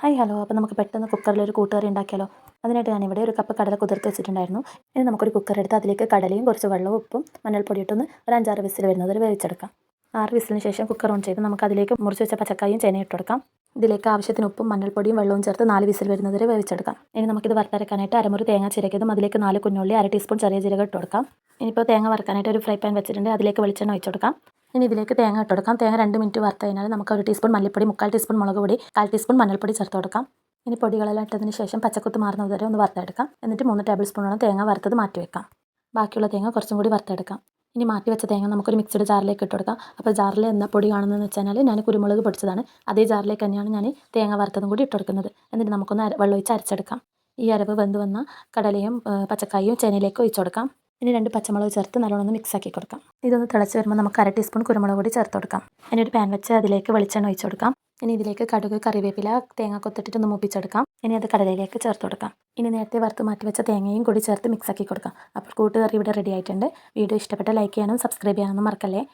Hi hello. അപ്പോൾ നമുക്ക് പെട്ടെന്ന് കുക്കറിൽ ഒരു കൂട്ടുകറി ഉണ്ടാക്കിയാലോ? അതിനായിട്ട് ഞാനിവിടെ ഒരു കപ്പ് കടല കുതിർത്ത് വെച്ചിട്ടുണ്ടായിരുന്നു. ഇനി നമുക്കൊരു കുക്കർ എടുത്ത് അതിലേക്ക് കടലയും കുറച്ച് വെള്ളവും ഉപ്പും മഞ്ഞൾപ്പൊടി ഇട്ടൊന്ന് ഒരു അഞ്ചാറ് വിസിൽ വരുന്നത് വരെ വേവിച്ചെടുക്കാം. ആറ് വിസിലിന് ശേഷം കുക്കർ ഓൺ ചെയ്ത് നമുക്ക് അതിലേക്ക് മുറിച്ച് വെച്ച പച്ചക്കായും ചേനയും ഇട്ട് കൊടുക്കാം. ഇതിലേക്ക് ആവശ്യത്തിന് ഉപ്പും മഞ്ഞൾപ്പൊടിയും വെള്ളവും ചേർത്ത് നാല് വിസിൽ വരുന്നത് വരെ വേവിച്ചെടുക്കാം. ഇനി നമുക്കിത് വറുത്തരക്കാനായിട്ട് അരമുറി തേങ്ങ ചിരക്കിയതും അതിലേക്ക് നാല് കുഞ്ഞുള്ളി അര ടീസ്പൂൺ ചെറിയ ജീരകം ഇട്ട് കൊടുക്കാം. ഇനിയിപ്പോൾ തേങ്ങ വറുക്കാനായിട്ട് ഒരു ഫ്രൈ പാൻ വെച്ചിട്ടുണ്ട്. അതിലേക്ക് വെളിച്ചെണ്ണ ഒഴിച്ച് കൊടുക്കാം. ഇനി ഇതിലേക്ക് തേങ്ങ ഇട്ട് കൊടുക്കാം. തേങ്ങ രണ്ട് മിനിറ്റ് വറുത്ത് കഴിഞ്ഞാൽ നമുക്ക് ഒരു ടീസ്പൂൺ മല്ലിപ്പൊടി മുക്കാൽ ടീസ്പൂൺ മുളക് പൊടി കാൽ ടീസ്പൂൺ മഞ്ഞൾപ്പൊടി ചേർത്ത് കൊടുക്കാം. ഇനി പൊടികളെല്ലാം ഇട്ടതിന് ശേഷം പച്ചക്കുത്ത് മാറുന്നത് വരെ ഒന്ന് വറുത്തെടുക്കാം. എന്നിട്ട് മൂന്ന് ടേബിൾ സ്പൂണോളം തേങ്ങ വറുത്തത് മാറ്റി വെക്കാം ബാക്കിയുള്ള തേങ്ങ കുറച്ചും കൂടി വറുത്തെടുക്കാം. ഇനി മാറ്റി വെച്ച തേങ്ങ നമുക്കൊരു മിക്സഡ് ജാറിലേക്ക് ഇട്ട് കൊടുക്കാം. അപ്പോൾ ജാറിൽ എന്ന പൊടി കാണുന്നതെന്ന് വെച്ചാൽ ഞാൻ കുരുമുളക് പൊടിച്ചതാണ്. അതേ ജാറിലേക്ക് തന്നെയാണ് ഞാൻ തേങ്ങ വറുത്തതും കൂടി ഇട്ട് കൊടുക്കുന്നത്. എന്നിട്ട് നമുക്കൊന്ന് വെള്ളം ഒഴിച്ച് അരച്ചെടുക്കാം. ഈ അരവ് വെന്ത് വന്ന കടലയും പച്ചക്കായും ചേനയിലേക്ക് ഒഴിച്ച് കൊടുക്കാം. ഇനി രണ്ട് പച്ചമുളക് ചേർത്ത് നല്ലോണം ഒന്ന് മിക്സ് ആക്കി കൊടുക്കാം. ഇതൊന്ന് തിളച്ച് വരുമ്പോൾ നമുക്ക് അര ടീസ്പൂൺ കുരുമുളക് പൊടി ചേർത്ത് കൊടുക്കാം. ഇനി ഒരു പാൻ വെച്ച് അതിലേക്ക് വെളിച്ചെണ്ണ ഒഴിച്ച് കൊടുക്കാം. ഇനി ഇതിലേക്ക് കടുക് കറിവേപ്പില തേങ്ങ കൊത്തിട്ടിട്ട് ഒന്ന് മൂപ്പിച്ചെടുക്കാം. ഇനി അത് കടലയിലേക്ക് ചേർത്ത് കൊടുക്കാം. ഇനി നേരത്തെ വറുത്ത് മാറ്റി വെച്ച തേങ്ങയും കൂടി ചേർത്ത് മിക്സ് ആക്കി കൊടുക്കാം. അപ്പോൾ കൂട്ടുകറി ഇവിടെ റെഡി ആയിട്ടുണ്ട്. വീഡിയോ ഇഷ്ടപ്പെട്ട ലൈക്ക് ചെയ്യാനും സബ്സ്ക്രൈബ് ചെയ്യാനൊന്നും മറക്കല്ലേ?